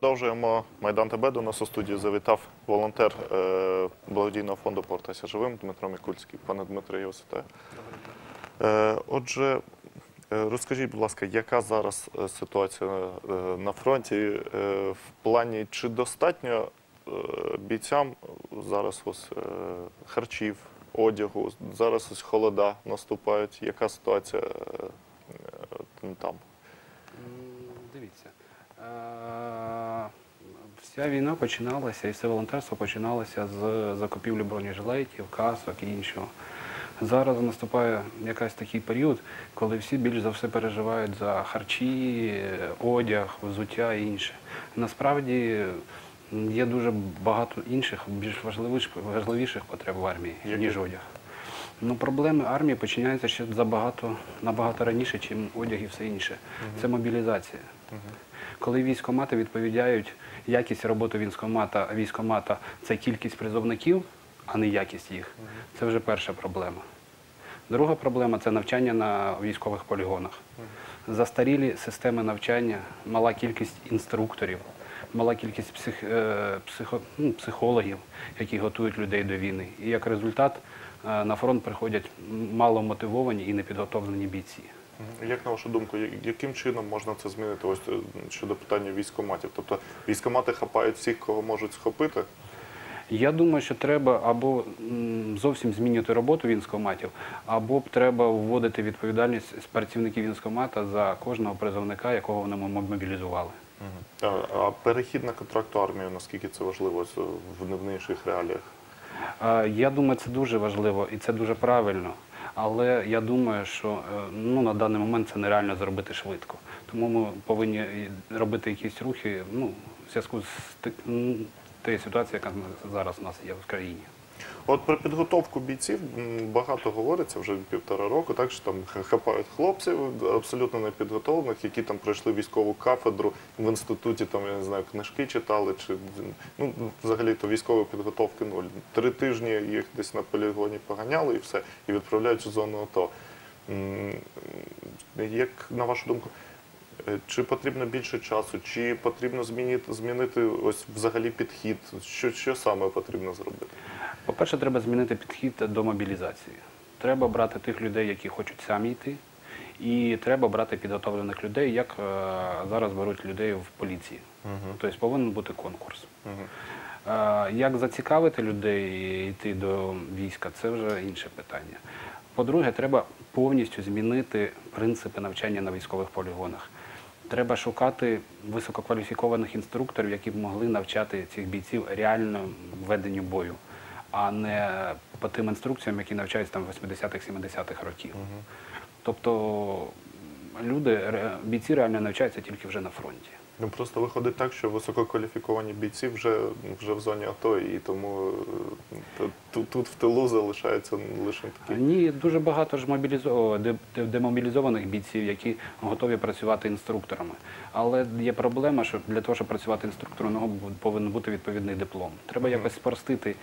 Продовжуємо Майдан ТБ. До нас у студію завітав волонтер е, благодійного фонду Повертайся живим Дмитро Мікульський. Пане Дмитро, я вас вітаю. Е, Отже, е, розкажіть, будь ласка, яка зараз ситуація на фронті в плані, чи достатньо бійцям зараз ось харчів, одягу, зараз ось холода наступають. Яка ситуація там? Дивіться, вся війна починалася, і все волонтерство починалося з закупівлі бронежилетів, касок і іншого. Зараз наступає якийсь такий період, коли всі більш за все переживають за харчі, одяг, взуття і інше. Насправді є дуже багато інших, більш важливіших потреб в армії, ніж одяг. Ну, проблеми армії починаються ще забагато, набагато раніше, ніж одяг і все інше. Це мобілізація. Коли військомати відповідають, якість роботи військомата, військомата це кількість призовників, а не якість їх. Це вже перша проблема. Друга проблема це навчання на військових полігонах. Застарілі системи навчання, мала кількість інструкторів, мала кількість псих, е, психо, ну, психологів, які готують людей до війни. І як результат на фронт приходять мало мотивовані і непідготовлені бійці. Як на вашу думку, яким чином можна це змінити ось е, щодо питання військоматів? Тобто військомати хапають всіх, кого можуть схопити? Я думаю, що треба або зовсім змінювати роботу військоматів, або треба вводити відповідальність з працівників військомата за кожного призовника, якого вони мобілізували. А, перехід на контракту армію, наскільки це важливо е, в нинішніх реаліях? Я думаю, це дуже важливо і це дуже правильно. Але я думаю, що е, ну, на даний момент це нереально зробити швидко. Тому ми повинні робити якісь рухи ну, в зв'язку з тією ситуацією, яка зараз у нас є в країні. От про підготовку бійців багато говориться вже півтора року, так що там хапають хлопців абсолютно непідготовлених, які там пройшли військову кафедру в інституті, там я не знаю, книжки читали, чи ну взагалі то військової підготовки нуль. Три тижні їх десь на полігоні поганяли і все, і відправляють у зону АТО. Як на вашу думку, е, чи потрібно більше часу, чи потрібно змінити змінити ось взагалі підхід? Що, що саме потрібно зробити? По-перше, треба змінити підхід до мобілізації. Треба брати тих людей, які хочуть самі йти, і треба брати підготовлених людей, як е, зараз беруть людей в поліції. Тобто повинен бути конкурс. Е, Як зацікавити людей йти до війська, це вже інше питання. По-друге, треба повністю змінити принципи навчання на військових полігонах. Треба шукати висококваліфікованих інструкторів, які б могли навчати цих бійців реально веденню бою, а не по тим інструкціям, які навчаються там 80-х, 70-х років. Тобто люди, бійці реально навчаються тільки вже на фронті. Ну просто виходить так, що висококваліфіковані бійці вже, вже в зоні АТО, і тому е, тут, тут в тилу залишається лише такі. Ні, дуже багато ж мобілізо... де- де- демобілізованих бійців, які готові працювати інструкторами. Але є проблема, що для того, щоб працювати інструктором, у повинен бути відповідний диплом. Треба якось спростити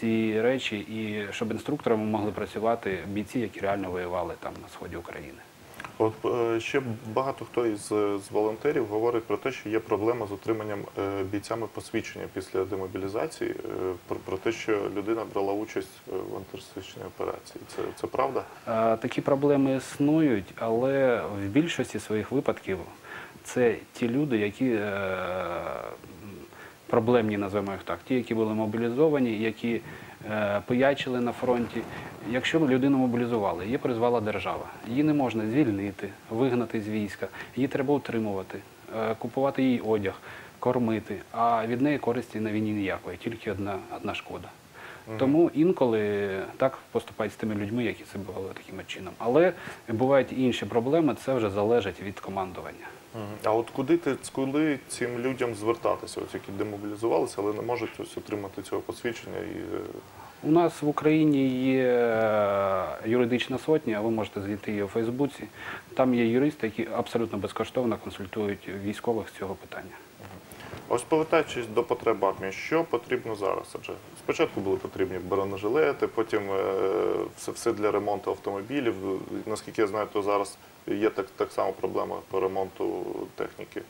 ці речі, і щоб інструкторами могли працювати бійці, які реально воювали там на сході України. От е, ще багато хто із, з волонтерів говорить про те, що є проблема з отриманням е, бійцями посвідчення після демобілізації, е, про, про те, що людина брала участь е, в антитерористичній операції. Це, це правда? Е, Такі проблеми існують, але в більшості своїх випадків це ті люди, які е, проблемні, називаємо їх так, ті, які були мобілізовані, які е, пиячили на фронті. Якщо людину мобілізували, її призвала держава. Її не можна звільнити, вигнати з війська, її треба утримувати, е, купувати їй одяг, кормити. А від неї користі на війні ніякої, тільки одна, одна шкода. Тому інколи так поступають з тими людьми, які себе вели таким чином. Але бувають і інші проблеми, це вже залежить від командування. А от куди ти куди цим людям звертатися, ось які демобілізувалися, але не можуть ось отримати цього посвідчення і е, У нас в Україні є е, юридична сотня, ви можете знайти її у Фейсбуці. Там є юристи, які абсолютно безкоштовно консультують військових з цього питання. Ось повертаючись до потреб армії, що потрібно зараз? Адже спочатку були потрібні бронежилети, потім е, все, все для ремонту автомобілів. Наскільки я знаю, то зараз є так, так само проблема по ремонту техніки.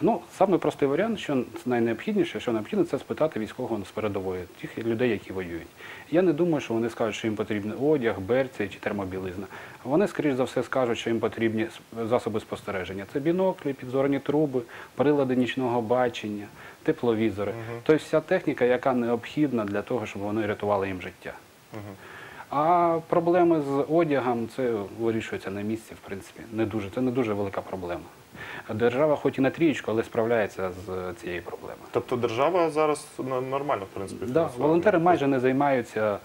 Ну, самий простий варіант, що найнеобхідніше, що необхідно, це спитати військового з передової, тих людей, які воюють. Я не думаю, що вони скажуть, що їм потрібен одяг, берці чи термобілизна. Вони, скоріш за все, скажуть, що їм потрібні засоби спостереження. Це біноклі, підзорні труби, прилади нічного бачення, тепловізори. Тобто вся техніка, яка необхідна для того, щоб вони рятували їм життя. А проблеми з одягом це вирішується на місці, в принципі. Не дуже, це не дуже велика проблема. Держава, хоч і на трієчку, але справляється з цією проблемою. Тобто держава зараз нормально, в принципі, Да, волонтери майже не займаються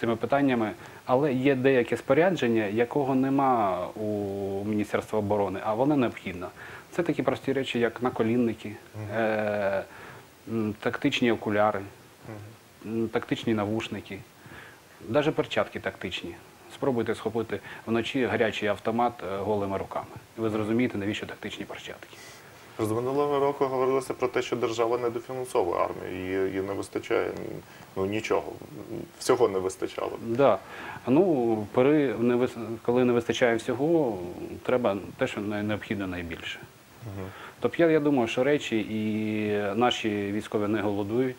цими питаннями, але є деяке спорядження, якого нема у Міністерства оборони, а воно необхідно. Це такі прості речі, як наколінники, е- тактичні окуляри, м, тактичні навушники, навіть перчатки тактичні. Спробуйте схопити вночі гарячий автомат е, голими руками. І ви зрозумієте, навіщо тактичні перчатки. З минулого року говорилося про те, що держава не дофінансовує армію, і не вистачає ну, нічого. Всього не вистачало. Да. Ну, при, не коли не вистачає всього, треба те, що необхідно найбільше. Тобто я, я думаю, що речі і наші військові не голодують.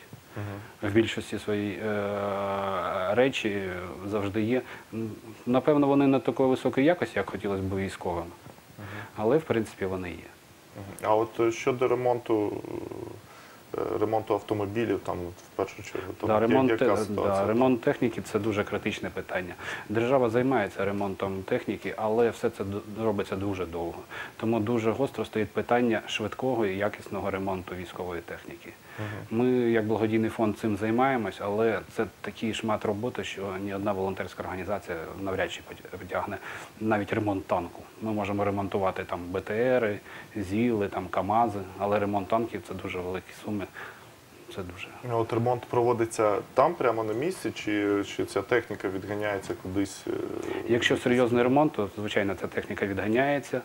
В більшості своїй е, речі завжди є. Напевно, вони не такої високої якості, як хотілося б військовим. Але в принципі вони є. А от е, щодо ремонту, е, ремонту автомобілів, там в першу чергу, там Да, ремонт, яка ситуація? да, ремонт техніки це дуже критичне питання. Держава займається ремонтом техніки, але все це робиться дуже довго. Тому дуже гостро стоїть питання швидкого і якісного ремонту військової техніки. Ми, як благодійний фонд, цим займаємось, але це такий шмат роботи, що ні одна волонтерська організація навряд чи потя- потягне навіть ремонт танку. Ми можемо ремонтувати там БТРи, ЗІЛи, там КАМАЗи, але ремонт танків це дуже великі суми. Це дуже. А От ремонт проводиться там, прямо на місці, чи, чи ця техніка відганяється кудись? е, Якщо серйозний ремонт, то звичайно ця техніка відганяється.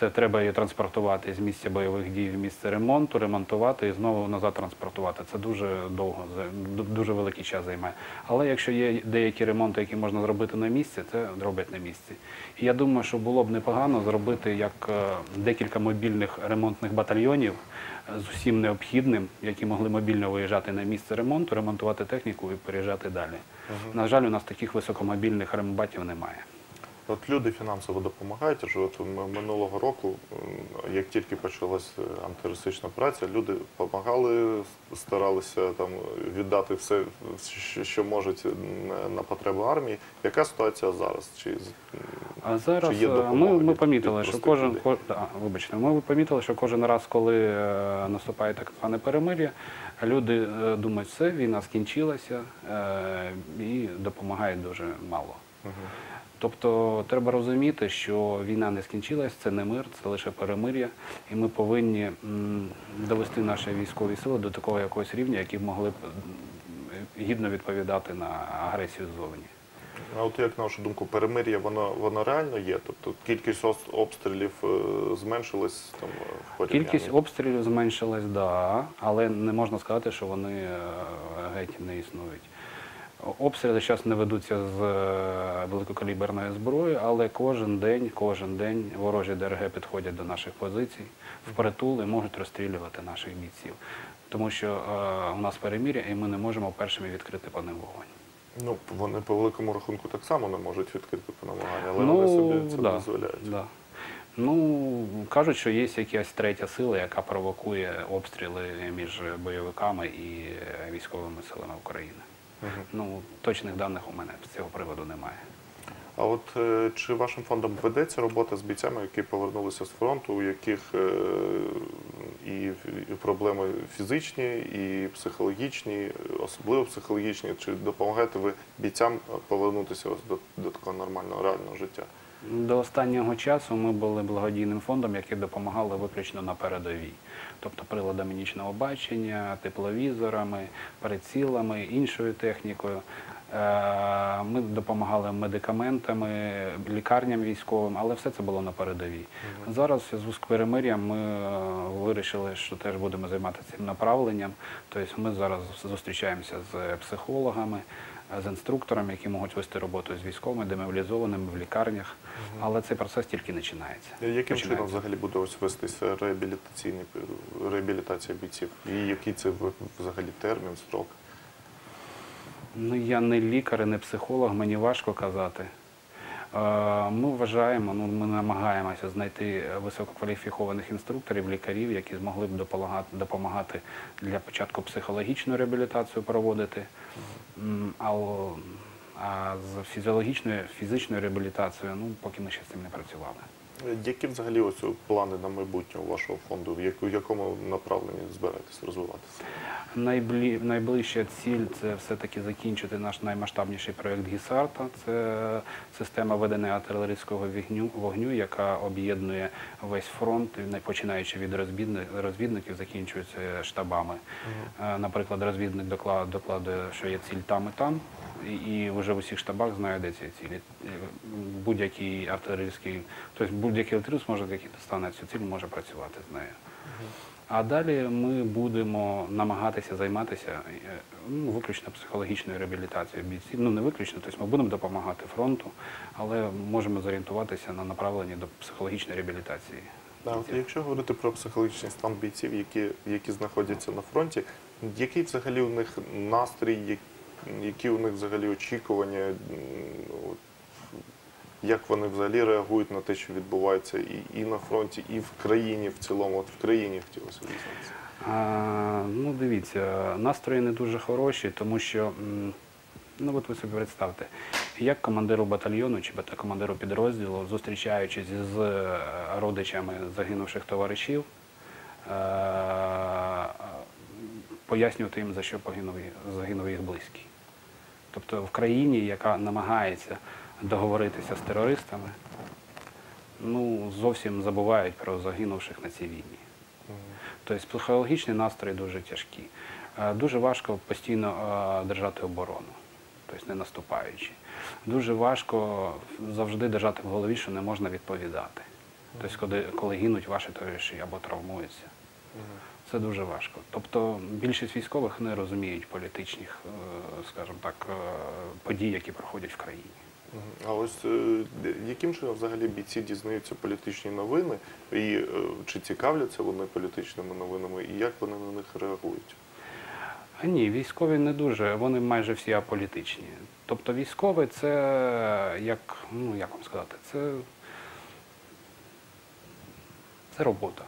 Це треба її транспортувати з місця бойових дій в місце ремонту, ремонтувати і знову назад транспортувати. Це дуже довго, дуже великий час займає. Але якщо є деякі ремонти, які можна зробити на місці, це роблять на місці. І я думаю, що було б непогано зробити як е, декілька мобільних ремонтних батальйонів е, з усім необхідним, які могли мобільно виїжджати на місце ремонту, ремонтувати техніку і переїжджати далі. На жаль, у нас таких високомобільних рембатів немає. От люди фінансово допомагають. Адже от минулого року, як тільки почалась е, антитерористична праця, люди допомагали, старалися там віддати все, що- що можуть на- потреби армії. Яка ситуація зараз? Чи А зараз Чи є е, ми, ми помітили, що кожен людей? ко- да, вибачте, ми помітили, що кожен раз, коли е, наступає так зване перемир'я, люди думають, все, війна скінчилася і допомагають дуже мало. Тобто треба розуміти, що війна не скінчилась, це не мир, це лише перемир'я, і ми повинні довести наші військові сили до такого якогось рівня, які б могли б гідно відповідати на агресію ззовні. А от як на вашу думку, перемир'я воно воно реально є? Тобто кількість обстрілів е, зменшилась там е, порівнянні? Кількість обстрілів зменшилась, да, але не можна сказати, що вони е, геть не існують. Обстріли зараз не ведуться з е, великокаліберної зброї, але кожен день, кожен день ворожі ДРГ підходять до наших позицій впритул і можуть розстрілювати наших бійців. Тому що е, у нас перемір'я, і ми не можемо першими відкрити по ним вогонь. Ну, вони по великому рахунку так само не можуть відкрити намагання, але вони собі це Ну, да, дозволяють. Да. Ну, кажуть, що є якась третя сила, яка провокує обстріли між бойовиками і е, військовими силами України. Ну, точних даних у мене з цього приводу немає. А от е, чи вашим фондом ведеться робота з бійцями, які повернулися з фронту, у яких е, і, і проблеми фізичні, і психологічні, особливо психологічні? Чи допомагаєте ви бійцям повернутися до, до такого нормального реального життя? До останнього часу ми були благодійним фондом, який допомагали виключно на передовій. Тобто приладами нічного бачення, тепловізорами, прицілами, іншою технікою. Е, Ми допомагали медикаментами, лікарням військовим, але все це було на передовій. Зараз в зв'язку з перемир'ям ми е, вирішили, що теж будемо займатися цим направленням. Тобто ми зараз зустрічаємося з психологами, з інструкторами, які можуть вести роботу з військовими, демобілізованими в лікарнях. Але цей процес тільки починається. Яким чином взагалі буде ось вестися реабілітаційний реабілітація бійців? І який це взагалі термін, строк? Ну, я не лікар і не психолог, мені важко казати. Е, Ми вважаємо, ну, ми намагаємося знайти висококваліфікованих інструкторів, лікарів, які змогли б допомагати, для початку психологічну реабілітацію проводити. А, а з фізіологічною, фізичною реабілітацією, ну, поки ми ще з цим не працювали. Які взагалі ось плани на майбутнє у вашого фонду? В якому направленні збираєтесь розвиватися? Найблі... Найближча ціль це все-таки закінчити наш наймасштабніший проєкт Гісарта. Це система ведення артилерійського вогню, вогню, яка об'єднує весь фронт, починаючи від розвідників, закінчується штабами. Е, Наприклад, розвідник доклад- докладує, що є ціль там і там, і, і вже в усіх штабах знає, де ці цілі. Е, Будь-який артилерійський, тобто будь-який артилеріст може, який стане цю ціль, може працювати з нею. А далі ми будемо намагатися займатися е, ну, виключно психологічною реабілітацією бійців. Ну не виключно, тобто ми будемо допомагати фронту, але можемо зорієнтуватися на направлення до психологічної реабілітації. А от якщо говорити про психологічний стан бійців, які, які знаходяться на фронті, який взагалі у них настрій, які у них взагалі очікування, от, як вони взагалі реагують на те, що відбувається і, і на фронті, і в країні в цілому, от в країні хотілося дізнатися. А, ну, дивіться, настрої не дуже хороші, тому що, ну от ви собі представте, як командиру батальйону чи командиру підрозділу, зустрічаючись з е, родичами загинувших товаришів, е, пояснювати їм, за що погинув, загинув їх близький. Тобто в країні, яка намагається договоритися з терористами, ну, зовсім забувають про загинувших на цій війні. Тобто психологічний настрій дуже тяжкий. Е, Дуже важко постійно е, держати оборону, тобто не наступаючи. Дуже важко завжди держати в голові, що не можна відповідати. Тобто, коли, коли гинуть ваші товариші або травмуються. Це дуже важко. Тобто більшість військових не розуміють політичних, е, скажімо так, подій, які проходять в країні. А ось е, яким чином взагалі бійці дізнаються політичні новини, і е, чи цікавляться вони політичними новинами, і як вони на них реагують? А ні, військові не дуже, вони майже всі аполітичні. Тобто військовий це як, ну як вам сказати, це, це робота.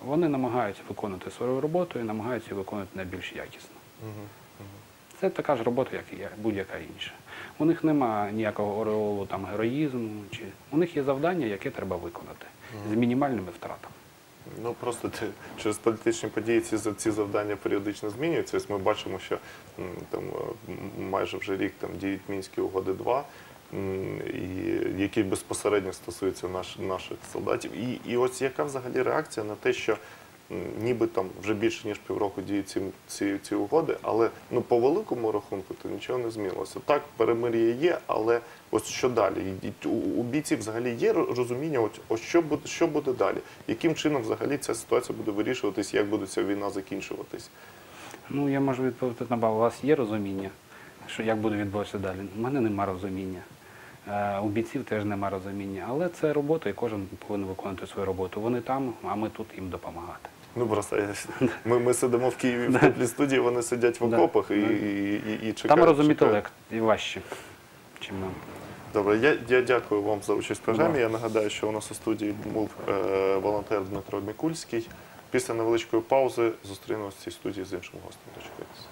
Вони намагаються виконувати свою роботу і намагаються виконувати найбільш якісно. Це така ж робота, як і будь-яка інша. У них нема ніякого ореолу там, героїзму. Чи... У них є завдання, яке треба виконати з мінімальними втратами. Ну просто те- через політичні події ці, ці завдання періодично змінюються. Ось ми бачимо, що там е, майже вже рік там діють мінські угоди 2 і які безпосередньо стосуються наш, наших солдатів. І, і ось яка взагалі реакція на те, що ніби там вже більше ніж півроку діють ці, ці, ці угоди, але ну по великому рахунку то нічого не змінилося. Так, перемир'я є, але ось що далі? У, у бійців взагалі є розуміння, от, ось що буде, що буде далі? Яким чином взагалі ця ситуація буде вирішуватись, як буде ця війна закінчуватись? Ну, я можу відповісти на бал. У вас є розуміння, що як буде відбуватися далі? У мене нема розуміння. Е, У бійців теж нема розуміння. Але це робота, і кожен повинен виконувати свою роботу. Вони там, а ми тут їм допомагати. Ну просто ми, ми сидимо в Києві в теплій студії, вони сидять в окопах і, і, і, і чекають. Там розуміти легко і важче, ніж нам. Добре, я, я дякую вам за участь в програмі. Я нагадаю, що у нас у студії був е, волонтер Дмитро Мікульський. Після невеличкої паузи зустрінемося в цій студії з іншим гостем. Дочекайтеся.